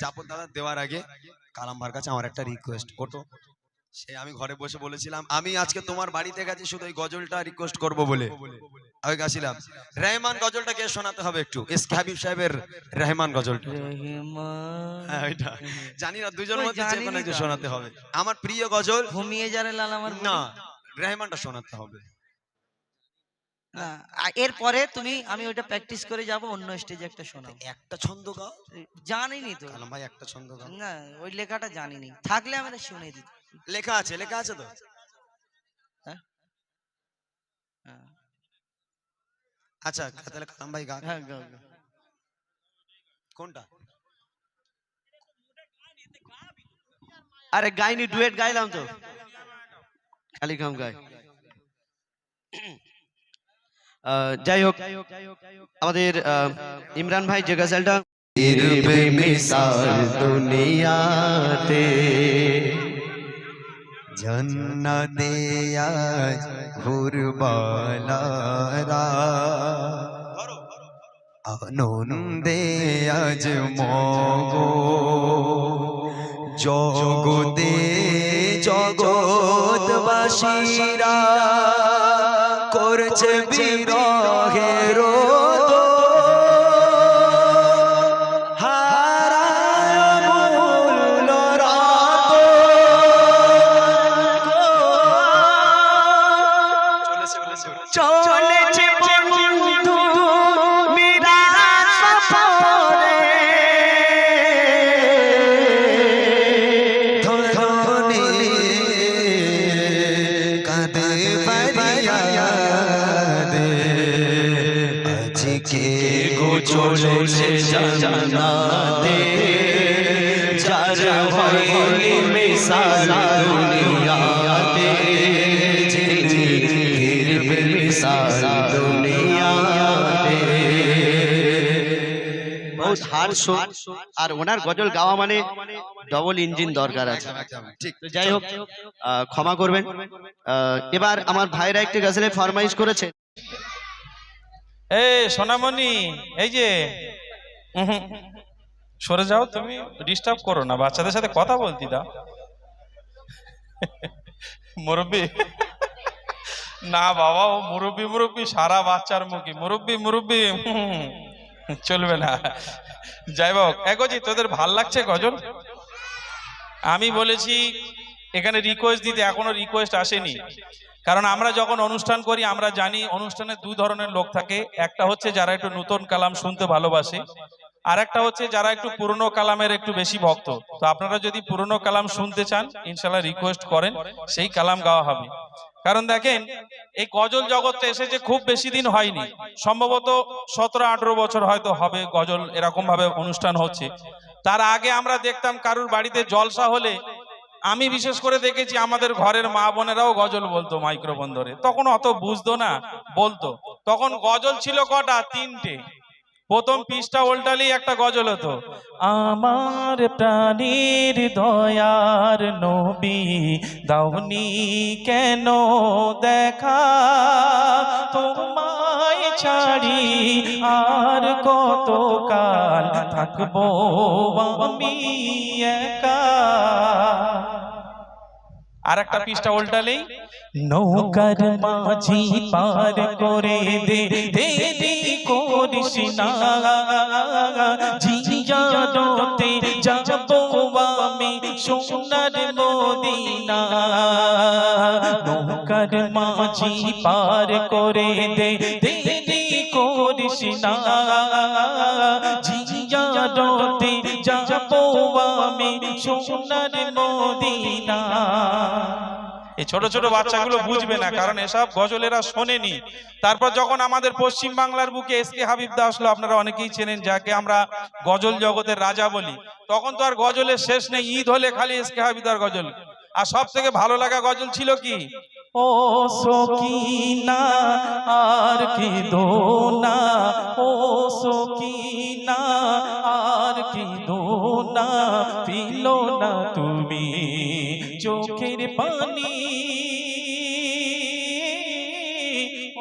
জাপর দাদা দেওয়ার আগে কালাম্বার কাছে আমার একটা রিকোয়েস্ট ওটো সে আমি ঘরে বসে বলেছিলাম আমি আজকে তোমার বাড়িতে গেছি শুধু এই গজলটা রিকোয়েস্ট করব বলে। আমি গেছিলাম রেহমান গজলটা কে শোনাতে হবে একটু? এস হাবিব সাহেবের রেহমান গজলটা। হ্যাঁ জানি না দুজন মধ্যে যে কোনো। শোনাতে হবে। আমার প্রিয় গজল ঘুমিয়ে যারে লাল আমার না রেহমানটা শোনাতে হবে। না এরপরে তুমি আমি ওইটা প্র্যাকটিস করে যাব অন্য স্টেজে একটা শোনাবো একটা ছন্দ গাও? জানিনি তো। কালাম ভাই একটা ছন্দ গাও। না ওই লেখাটা জানিনি। থাকলে আমাদের শুনে দিত লেখা আছে লেখা আছে তো? হ্যাঁ? আচ্ছা তাহলে কালাম ভাই গা হ্যাঁ গাও, গাও। কোনটা? আরে গাইনি ডুয়েট গাইলাম তো। খালি কাম গাই যাই হোক, আমাদের ইমরান ভাই যে গজলটা দুনিয়াতে। জন্নতে আজ ঘুরবালারা আনন্দে আজ মগো। জগতে জগৎবাসীরা। করছে বিরহের দুনিয়াতে দুনিয়াতে বহুত আর ওনার গজল গাওয়া মানে ডবল ইঞ্জিন দরকার আছে তো যাই হোক ক্ষমা করবেন এবার আমার ভাইরা একটি গজলের ফরমাইশ করেছে এই সোনামণি এই যে সরে যাও তুমি ডিস্টার্ব করো না বাচ্চাদের সাথে কথা বলতি দাও মুরব্বি? না বাবা, ও মুরব্বি মুরব্বি, সারা বাচ্চার মুখে। মুরব্বি মুরব্বি চলবে না। যাই হোক এগোজি তোদের ভালো লাগছে গজল আমি বলেছি, এখানে রিকোয়েস্ট দিতে এখনও রিকোয়েস্ট আসেনি। কারণ আমরা যখন অনুষ্ঠান করি, আমরা জানি অনুষ্ঠানে দুই ধরনের লোক থাকে। একটা হচ্ছে যারা একটু নতুন কালাম শুনতে ভালোবাসে আর একটা হচ্ছে যারা একটু পুরনো কালামের একটু বেশি ভক্ত। তো আপনারা যদি পুরনো কালাম শুনতে চান ইনশাল্লাহ রিকোয়েস্ট করেন, সেই কালাম গাওয়া হবে। কারণ দেখেন, এই গজল জগৎটা এসেছে খুব বেশি দিন হয়নি, সম্ভবত সতেরো, আঠেরো বছর হয়তো হবে গজল এরকম ভাবে অনুষ্ঠান হচ্ছে। তার আগে আমরা দেখতাম কারুর বাড়িতে জলসা হলে, আমি বিশেষ করে দেখেছি আমাদের ঘরের মা বোনেরাও গজল বলতো মাইক্রোফোন ধরে। তখন অত বুঝতো না, বলতো। তখন গজল ছিল কটা? তিনটে। প্রথম পিসটা উল্টালেই একটা গজল হতো, আমার প্রাণীর দয়ার নবী দাউনি কেন দেখা? তোমায় ছাড়ি আর কত কাল থাকব আমি একা? আর একটা পৃষ্ঠা উল্টালেই, নৌকার মাঝি পার করে দে দেরি করিস না জিয়ারতে যাব আমি সোনার মদিনা। নৌকার মাঝি পার করে দে, দেরি করিস না। জিয়ারতে যাব আমি সোনার মদিনা। এই ছোট ছোট বাচ্চাগুলো বুঝবে না, কারণ এসব গজলেরা শোনেনি। তারপর যখন আমাদের পশ্চিম বাংলার বুকে এস কে হাবিব দা আসলো, আপনারা অনেকেই চেনেন, যাকে আমরা গজল জগতের রাজা বলি। তখন তো আর গজলের শেষ নেই, ঈদ হলে খালি এস কে হাবিদার গজল। আর সব থেকে ভালো লাগা গজল ছিল কি? ও সকিনা, আর কি দোনা। ও সকিনা, আর কি দোনা। পিলো না তুমি। চোখের পানি।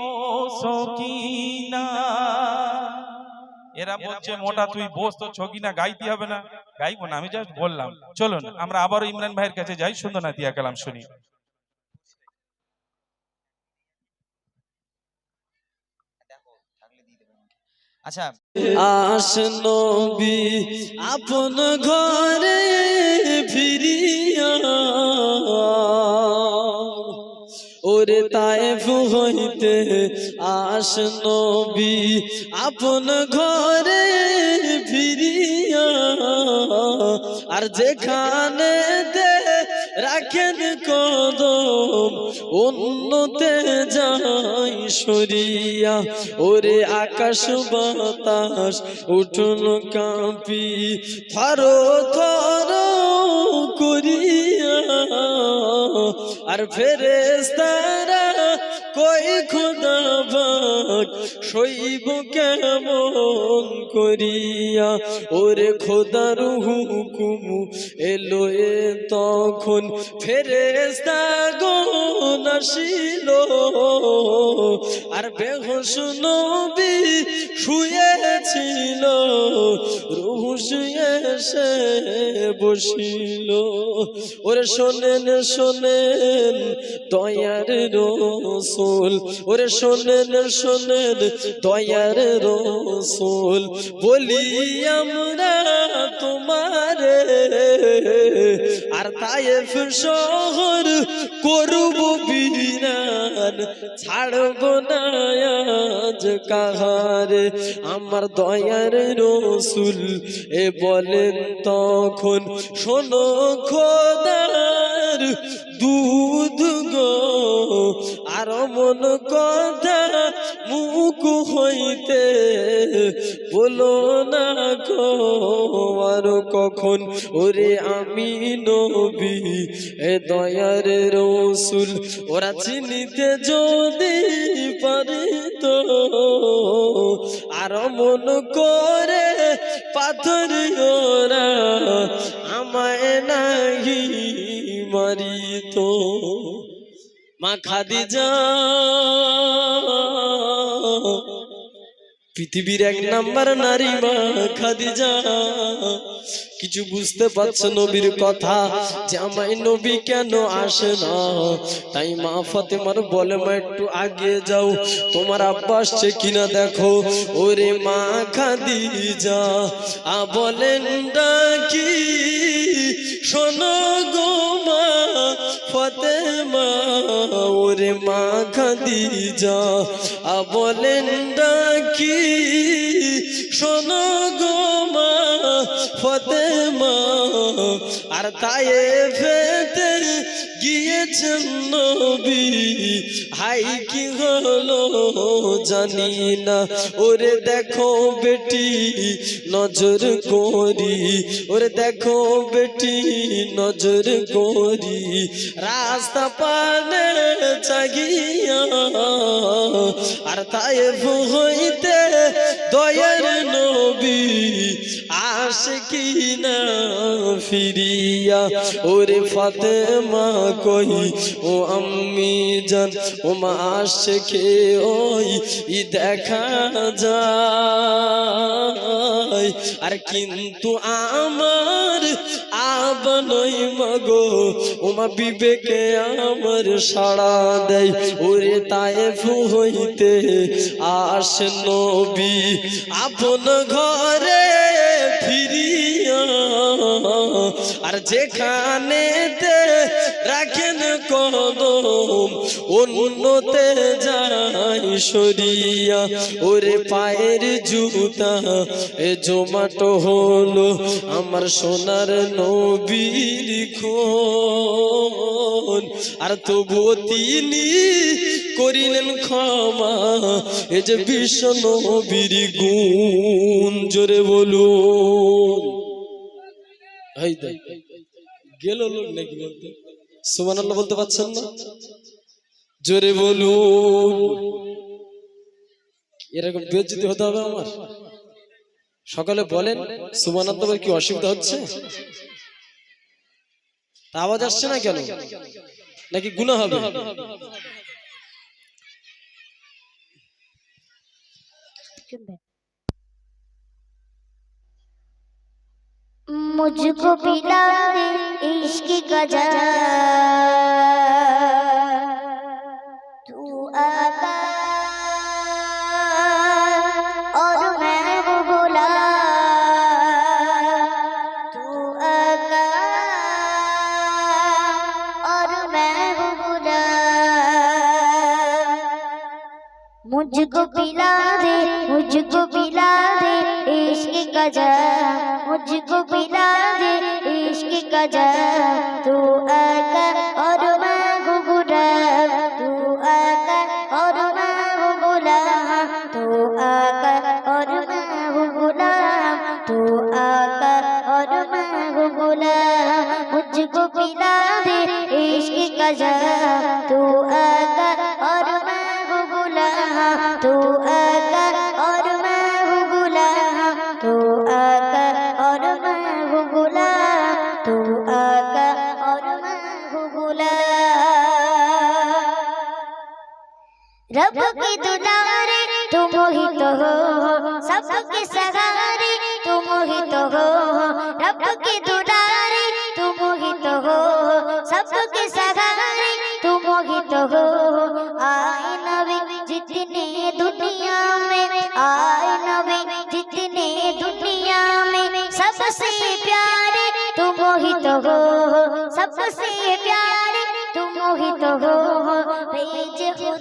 ও সকিনা। এরা বলছে মোটা তুই বস তো ছকি না। গাইতে হবে না। গাইবো না আমি জাস্ট বললাম। চলুন আমরা আবারও ইমরান ভাইয়ের কাছে যাই সুন্দর না দিয়া কালাম শুনি আচ্ছা। আস নবী আপন ঘরে ফিরিয়া ওরে তায়েফ হইতে আস নবী, আপন ঘরে ফিরিয়া, আর যেখানে দে রাখেন কদম, অন্যতে যাই সরিয়া। ওরে আকাশ বাতাস, উঠুন কাঁপি থর থর আর ফেরেস্তারা কই খোদা শৈব কেমন করিয়া? ওরে খোদার হুকুম এলো এ তখন। গন আসিল আর বেহস নবী শুয়েছিল, রুহু শুয়ে এসে বসিল। ওরে শোনেন শোনেন দয়ার রসুল, ওরে শোনেন শোনেন দয়ার রসুল, বলি আমরা তোমার। আর তায়েফ শহর করব বিরান ছাড়ব না কাহারে। আমার দয়ার রসুল, এ বলেন তখন, শোনো খোদার দুধ গো, আর মন কথা মুখ হইতে বলো না গো, আর কখন? ওরে আমি নবী, এ দয়ার রসুল, ওরা চিনিতে যদি পারিত, আর মন করে পাথর ওরা আমায় নাহি মারিত। মা খাদিজা পৃথিবীর এক নাম্বার নারী মা খাদিজা। কিছু বুঝতে পারছ নবীর কথা? যে আমায় নবী কেন আসে না? তাই মা ফাতেমার বলে মা একটু আগে যাও। তোমার আব্বা আসছে কিনা দেখো। ওরে মা খাদিজা। আ বলেন ডাকি শোনো গো মা ফাতেমা ওরে মা খাদিজা। আ বলেন ডাকি শোনো গো মা ফতেমা। আর তাই ফেতে গিয়েছেন নবী। হাই কি হলো জানি না। ওরে দেখো বেটি, নজর করি। ওরে দেখো বেটি, নজর করি। রাস্তা পানে চাগিয়া আর তাই হইতে দয়ার নবী। আসে কি না ফিরিয়া, ওরে ফাতেমা কই? ও আম্মি জান, ও মা খে ওই, ই দেখা যায়। আর কিন্তু আমার আবনই মগো ওমা বিবেকে আমার সাড়া দেয়। ওরে তায়েফ হইতে আস নবী, আপন ঘরে ফিরিয়া। আর যেখানে রাখেন কদম, অন্যতে যাই সরিয়া। ওরে পায়ের জুতা, এ জমাটো হলো আমার সোনার নবীর খন আর তবুও তিনি করিলেন ক্ষমা। এ যে বিশ্ব নবীর গুণ, জোরে এই গেল লোক নাকি বলতে? সুমান বলতে পারছেন না? জোরে বলুন। এরকম বেজ্জিতি হতে হবে আমার। সকালে বলেন সুমানন্দ কি অসুবিধা হচ্ছে? আওয়াজ আসছে না কেন? নাকি গুণা হবে? düşkün benim. मुझको पिला इश्क गजा मुझको पिला दे मुझको पिला दे इश्क का जाम मुझको पिला दे इश्क का जाम तू आका और मैं हूँ गुलाम तू आका और मैं हूँ गुलाम तू आका और मैं हूँ गुलाम तू आका और मैं हूँ गुलाम मुझको पिला दे इश्क का जाम तू आका गुलाम रब के दुलारे तुम ही तो हो, सबके सहारे तुम ही तो हो। रब दुलारे तुम ही तो हो, सबके सहारे तुम ही तो हो। आए नबी जितने दुनिया में, आए नबी जितने दुनिया में, सबसे प्यारे तुम ही तो हो, सबसे प्यारे तुम ही तो हो। भेज भेज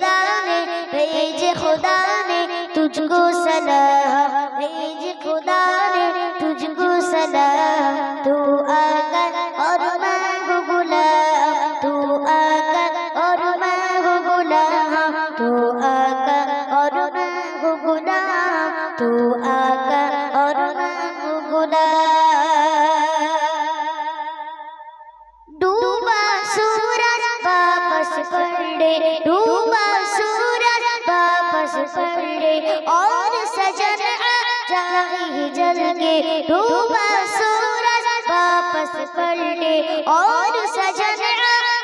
खुदा ने तुझको सलाम जल के डूबा सूरज, वापस पलटे और सजन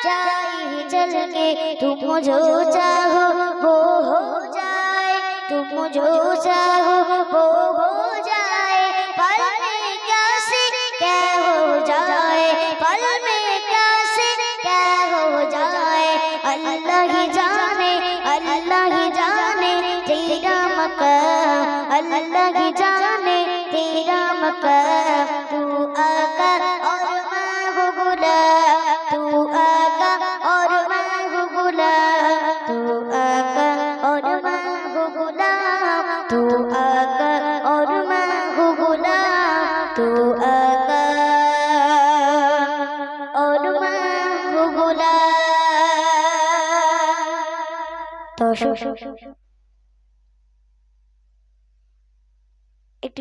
जाए जल के तुम जो चाहो, वो हो जाए। तुम जो चाहो Rocha.